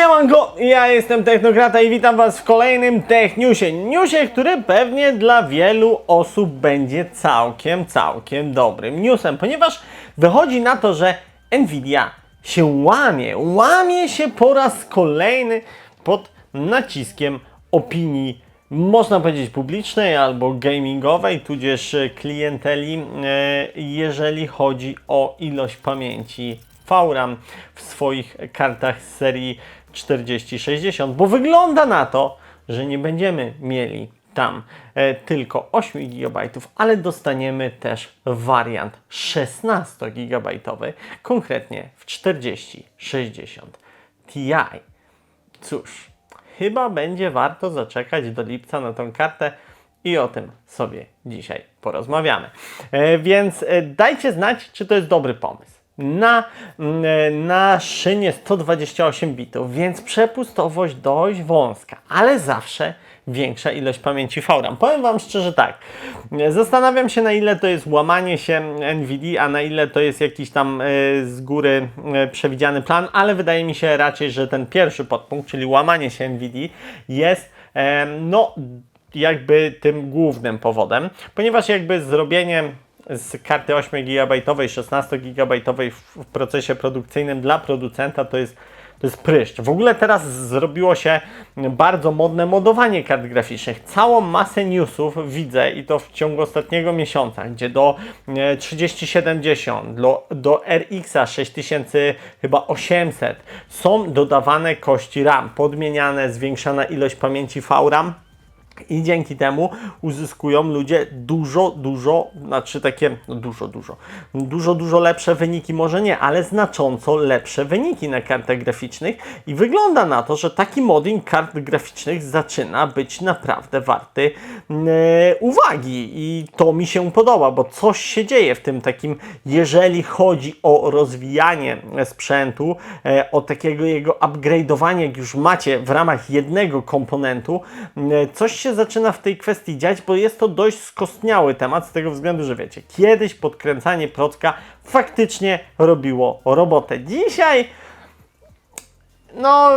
Siemanko, ja jestem Technokrata i witam Was w kolejnym Tech Newsie. Newsie, który pewnie dla wielu osób będzie całkiem, całkiem dobrym newsem, ponieważ wychodzi na to, że Nvidia się łamie, łamie się po raz kolejny pod naciskiem opinii można powiedzieć publicznej albo gamingowej, tudzież klienteli, e, jeżeli chodzi o ilość pamięci VRAM w swoich kartach z serii 4060, bo wygląda na to, że nie będziemy mieli tam e, tylko 8 GB, ale dostaniemy też wariant 16 GB, konkretnie w 4060 Ti. Cóż, chyba będzie warto zaczekać do lipca na tą kartę i o tym sobie dzisiaj porozmawiamy. E, więc e, dajcie znać, czy to jest dobry pomysł. Na, mm, e, na szynie 128 bitów, więc przepustowość dość wąska, ale zawsze większa ilość pamięci VRAM. Powiem Wam szczerze tak, zastanawiam się na ile to jest łamanie się NVIDIA, a na ile to jest jakiś tam e, z góry e, przewidziany plan, ale wydaje mi się raczej, że ten pierwszy podpunkt, czyli łamanie się NVIDIA jest no jakby tym głównym powodem, ponieważ jakby zrobienie z karty 8 GB, 16 GB w procesie produkcyjnym dla producenta to jest to jest pryszcz. W ogóle teraz zrobiło się bardzo modne modowanie kart graficznych. Całą masę newsów widzę i to w ciągu ostatniego miesiąca, gdzie do e, 3070, do, do RX-a 6000 chyba 800 są dodawane kości RAM, podmieniane, zwiększana ilość pamięci VRAM. I dzięki temu uzyskują ludzie dużo, dużo, znaczy takie, no dużo, dużo, dużo, dużo lepsze wyniki, może nie, ale znacząco lepsze wyniki na kartach graficznych. I wygląda na to, że taki modding kart graficznych zaczyna być naprawdę warty e, uwagi. I to mi się podoba, bo coś się dzieje w tym takim, jeżeli chodzi o rozwijanie sprzętu, e, o takiego jego upgrade'owanie, jak już macie w ramach jednego komponentu, e, coś się zaczyna w tej kwestii dziać, bo jest to dość skostniały temat z tego względu, że wiecie, kiedyś podkręcanie procka faktycznie robiło robotę. Dzisiaj no,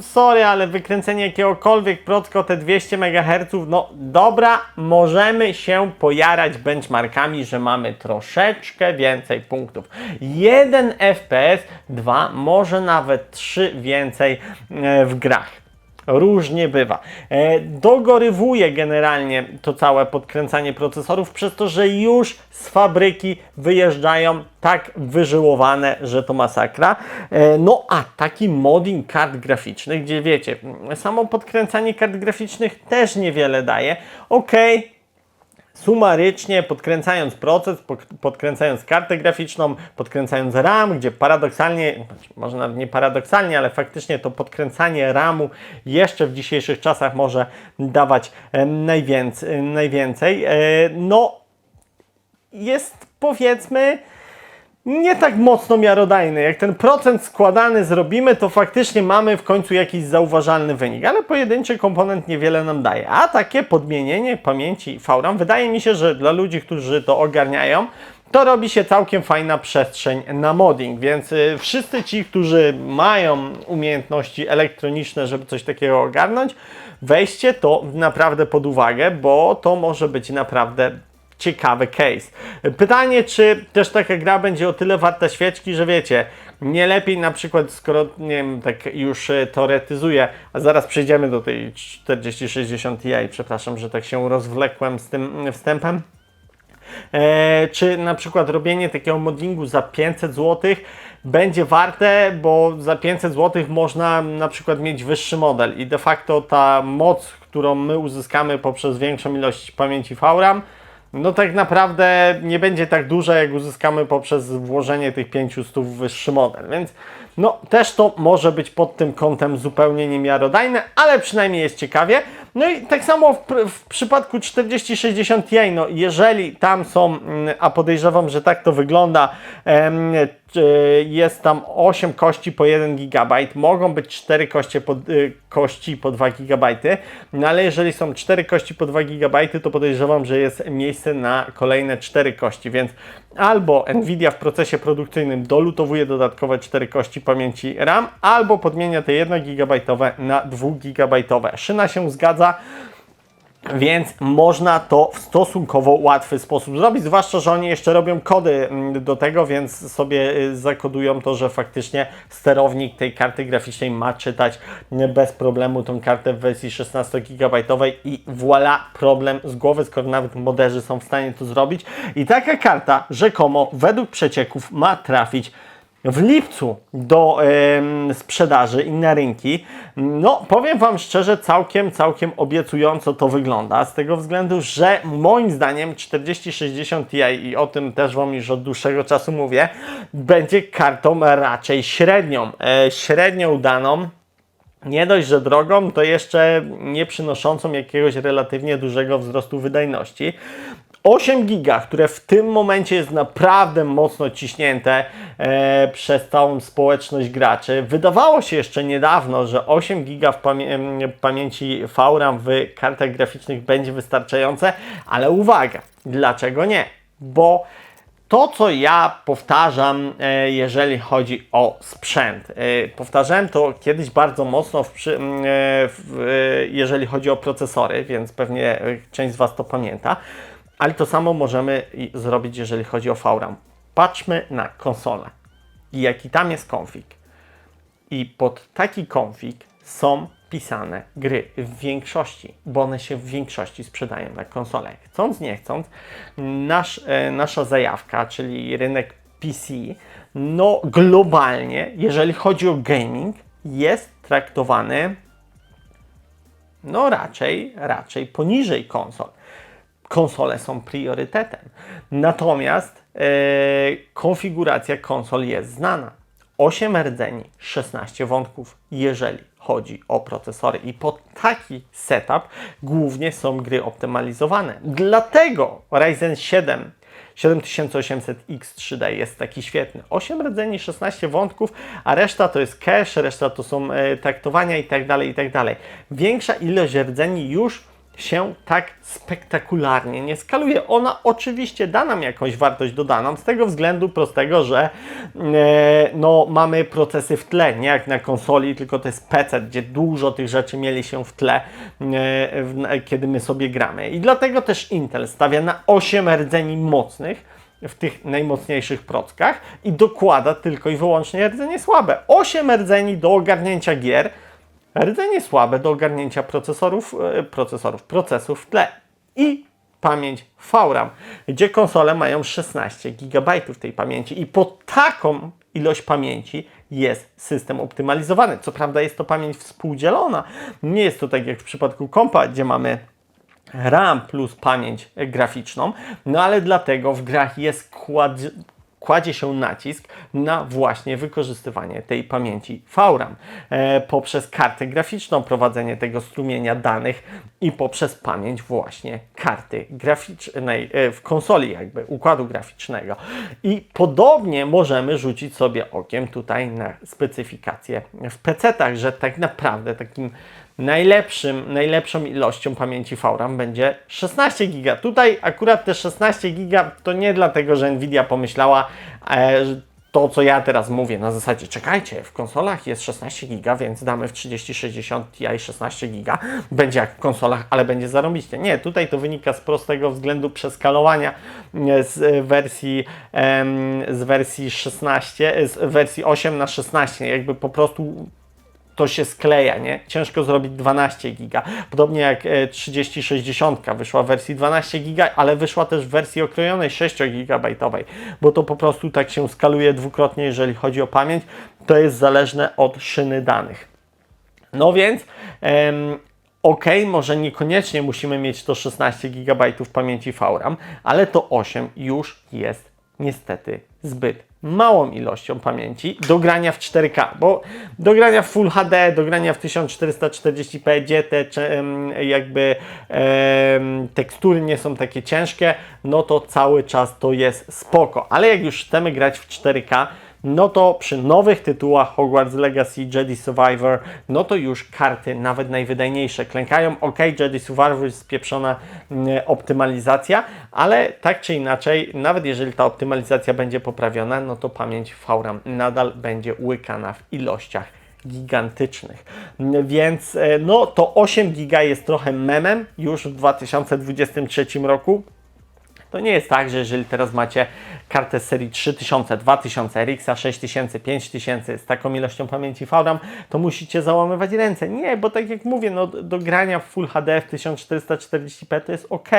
sorry, ale wykręcenie jakiegokolwiek procka o te 200 MHz, no dobra, możemy się pojarać benchmarkami, że mamy troszeczkę więcej punktów. 1 FPS, 2, może nawet 3 więcej e, w grach. Różnie bywa. E, dogorywuje generalnie to całe podkręcanie procesorów przez to, że już z fabryki wyjeżdżają tak wyżyłowane, że to masakra. E, no a taki modding kart graficznych, gdzie wiecie, samo podkręcanie kart graficznych też niewiele daje. Okej, sumarycznie podkręcając proces, podkręcając kartę graficzną, podkręcając RAM, gdzie paradoksalnie, znaczy, może nawet nie paradoksalnie, ale faktycznie to podkręcanie RAMu jeszcze w dzisiejszych czasach może dawać e, najwięcej. najwięcej. E, no, jest powiedzmy nie tak mocno miarodajny. Jak ten procent składany zrobimy, to faktycznie mamy w końcu jakiś zauważalny wynik, ale pojedynczy komponent niewiele nam daje. A takie podmienienie pamięci VRAM wydaje mi się, że dla ludzi, którzy to ogarniają, to robi się całkiem fajna przestrzeń na modding, więc y, wszyscy ci, którzy mają umiejętności elektroniczne, żeby coś takiego ogarnąć, weźcie to naprawdę pod uwagę, bo to może być naprawdę ciekawy case. Pytanie, czy też taka gra będzie o tyle warta świeczki, że wiecie, nie lepiej na przykład, skoro, nie wiem, tak już e, teoretyzuję, a zaraz przejdziemy do tej 4060 Ti, przepraszam, że tak się rozwlekłem z tym wstępem, E, czy na przykład robienie takiego moddingu za 500 zł będzie warte, bo za 500 zł można na przykład mieć wyższy model i de facto ta moc, którą my uzyskamy poprzez większą ilość pamięci VRAM, no tak naprawdę nie będzie tak duża, jak uzyskamy poprzez włożenie tych 500 w wyższy model, więc no też to może być pod tym kątem zupełnie niemiarodajne, ale przynajmniej jest ciekawie. No i tak samo w, w przypadku 4060 Ti, no jeżeli tam są, mm, a podejrzewam, że tak to wygląda, jest tam 8 kości po 1 GB, mogą być 4 kości po, y, kości po 2 GB, no ale jeżeli są 4 kości po 2 GB, to podejrzewam, że jest miejsce na kolejne 4 kości, więc albo Nvidia w procesie produkcyjnym dolutowuje dodatkowe 4 kości pamięci RAM, albo podmienia te 1 GB na 2 GB. Szyna się zgadza. Więc można to w stosunkowo łatwy sposób zrobić, zwłaszcza, że oni jeszcze robią kody mm, do tego, więc sobie y, zakodują to, że faktycznie sterownik tej karty graficznej ma czytać bez problemu tą kartę w wersji 16 GB i voilà, problem z głowy, skoro nawet moderzy są w stanie to zrobić. I taka karta rzekomo według przecieków ma trafić w lipcu do em, sprzedaży i na rynki. No, powiem Wam szczerze, całkiem, całkiem obiecująco to wygląda, z tego względu, że moim zdaniem 4060 Ti i o tym też Wam już od dłuższego czasu mówię, będzie kartą raczej średnią, e, średnią daną. Nie dość, że drogą, to jeszcze nie przynoszącą jakiegoś relatywnie dużego wzrostu wydajności. 8 giga, które w tym momencie jest naprawdę mocno ciśnięte e, przez całą społeczność graczy. Wydawało się jeszcze niedawno, że 8 giga w pamięci VRAM w kartach graficznych będzie wystarczające, ale uwaga, dlaczego nie? Bo to, co ja powtarzam, e, jeżeli chodzi o sprzęt. E, Powtarzałem to kiedyś bardzo mocno, e, jeżeli chodzi o procesory, więc pewnie część z Was to pamięta. Ale to samo możemy zrobić, jeżeli chodzi o VRAM. Patrzmy na konsolę i jaki tam jest konfig. I pod taki konfig są pisane gry w większości, bo one się w większości sprzedają na konsolę. Chcąc, nie chcąc, nasz, e, nasza zajawka, czyli rynek PC, no globalnie, jeżeli chodzi o gaming, jest traktowany no raczej, raczej poniżej konsol. Konsole są priorytetem. Natomiast e, konfiguracja konsol jest znana. 8 rdzeni, 16 wątków, jeżeli chodzi o procesory. I pod taki setup głównie są gry optymalizowane. Dlatego Ryzen 7 7800X3D jest taki świetny. 8 rdzeni, 16 wątków, a reszta to jest cache, reszta to są e, taktowania i tak tak dalej. Większa ilość rdzeni już się tak spektakularnie nie skaluje. Ona oczywiście da nam jakąś wartość dodaną z tego względu prostego, że e, no, mamy procesy w tle, nie jak na konsoli, tylko to jest PC, gdzie dużo tych rzeczy mieli się w tle, e, w, kiedy my sobie gramy. I dlatego też Intel stawia na 8 rdzeni mocnych, w tych najmocniejszych prockach i dokłada tylko i wyłącznie rdzenie słabe. 8 rdzeni do ogarnięcia gier, rdzenie słabe do ogarnięcia procesorów, e, procesorów, procesów w tle i pamięć VRAM, gdzie konsole mają 16 GB tej pamięci i po taką ilość pamięci jest system optymalizowany. Co prawda jest to pamięć współdzielona, nie jest to tak jak w przypadku kompa, gdzie mamy RAM plus pamięć graficzną, no ale dlatego w grach jest kładzie się nacisk na właśnie wykorzystywanie tej pamięci VRAM e, poprzez kartę graficzną, prowadzenie tego strumienia danych i poprzez pamięć właśnie karty graficznej e, w konsoli jakby układu graficznego. I podobnie możemy rzucić sobie okiem tutaj na specyfikację w PC-tach, że tak naprawdę takim najlepszym, najlepszą ilością pamięci VRAM będzie 16 GB. Tutaj akurat te 16 GB to nie dlatego, że Nvidia pomyślała, e, że to co ja teraz mówię, na zasadzie czekajcie, w konsolach jest 16 GB, więc damy w 3060 Ti 16 GB, będzie jak w konsolach, ale będzie zarobiście. Nie, tutaj to wynika z prostego względu przeskalowania e, z wersji, z wersji 16, z wersji 8 na 16, jakby po prostu to się skleja, nie? Ciężko zrobić 12 giga. Podobnie jak e, 3060 wyszła w wersji 12 giga, ale wyszła też w wersji okrojonej 6 gigabajtowej, bo to po prostu tak się skaluje dwukrotnie, jeżeli chodzi o pamięć. To jest zależne od szyny danych. No więc em, ok, może niekoniecznie musimy mieć to 16 GB pamięci VRAM, ale to 8 już jest niestety zbyt małą ilością pamięci do grania w 4K, bo do grania w Full HD, do grania w 1440p, gdzie te jakby em, tekstury nie są takie ciężkie, no to cały czas to jest spoko, ale jak już chcemy grać w 4K, no to przy nowych tytułach Hogwarts Legacy, Jedi Survivor, no to już karty nawet najwydajniejsze klękają. Ok, Jedi Survivor jest spieprzona mm, optymalizacja, ale tak czy inaczej, nawet jeżeli ta optymalizacja będzie poprawiona, no to pamięć VRAM nadal będzie łykana w ilościach gigantycznych. Więc e, no to 8 giga jest trochę memem już w 2023 roku. To nie jest tak, że jeżeli teraz macie kartę z serii 3000, 2000, RX 6000, 5000 z taką ilością pamięci VRAM, to musicie załamywać ręce. Nie, bo tak jak mówię, no, do grania w Full HD w 1440p to jest ok,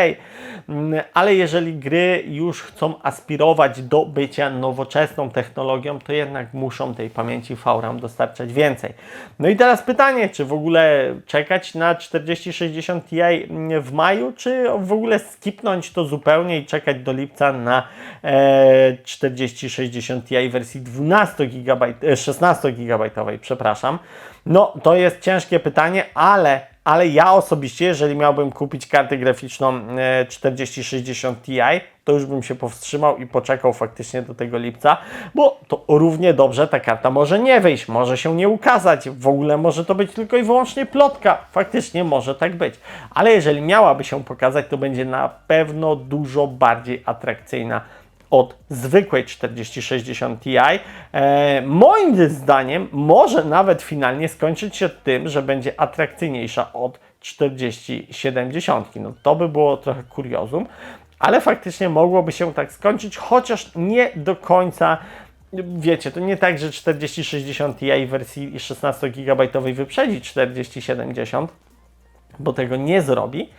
Mm, ale jeżeli gry już chcą aspirować do bycia nowoczesną technologią, to jednak muszą tej pamięci VRAM dostarczać więcej. No i teraz pytanie, czy w ogóle czekać na 4060 Ti w maju, czy w ogóle skipnąć to zupełnie czekać do lipca na e, 4060 Ti wersji 12 GB, e, 16 GB, przepraszam. No, to jest ciężkie pytanie, ale ale ja osobiście, jeżeli miałbym kupić kartę graficzną e, 4060 Ti, to już bym się powstrzymał i poczekał faktycznie do tego lipca, bo to równie dobrze ta karta może nie wyjść, może się nie ukazać, w ogóle może to być tylko i wyłącznie plotka. Faktycznie może tak być. Ale jeżeli miałaby się pokazać, to będzie na pewno dużo bardziej atrakcyjna od zwykłej 4060 Ti. E, moim zdaniem może nawet finalnie skończyć się tym, że będzie atrakcyjniejsza od 4070. No to by było trochę kuriozum, ale faktycznie mogłoby się tak skończyć, chociaż nie do końca. Wiecie, to nie tak, że 4060 Ti w wersji 16 GB wyprzedzi 4070, bo tego nie zrobi,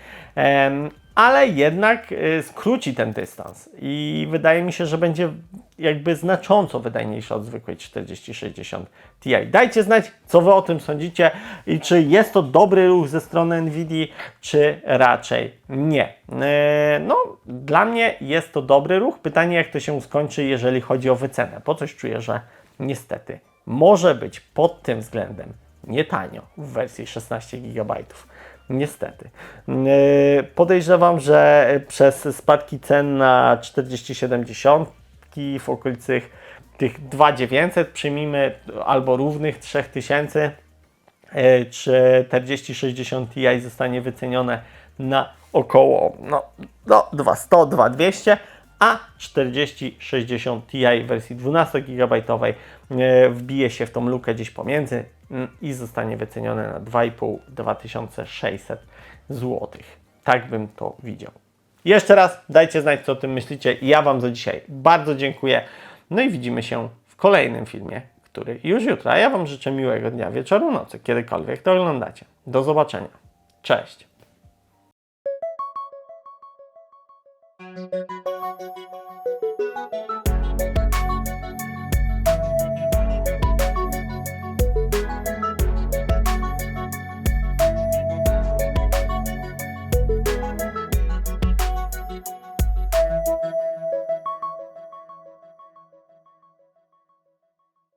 ale jednak y, skróci ten dystans i wydaje mi się, że będzie jakby znacząco wydajniejsza od zwykłej 4060 Ti. Dajcie znać, co Wy o tym sądzicie i czy jest to dobry ruch ze strony Nvidia, czy raczej nie. E, No, dla mnie jest to dobry ruch. Pytanie, jak to się skończy, jeżeli chodzi o wycenę, bo coś czuję, że niestety może być pod tym względem nie tanio w wersji 16 GB. Niestety. Yy, Podejrzewam, że przez spadki cen na 4070 w okolicy tych 2900 przyjmijmy albo równych 3000 yy, 4060 Ti zostanie wycenione na około no, no, 200, 2200, a 4060 Ti wersji 12 GB wbije się w tą lukę gdzieś pomiędzy mm, i zostanie wycenione na 2,5 2600 zł. Tak bym to widział. Jeszcze raz dajcie znać, co o tym myślicie. Ja Wam za dzisiaj bardzo dziękuję. No i widzimy się w kolejnym filmie, który już jutro. A ja Wam życzę miłego dnia, wieczoru, nocy, kiedykolwiek to oglądacie. Do zobaczenia. Cześć.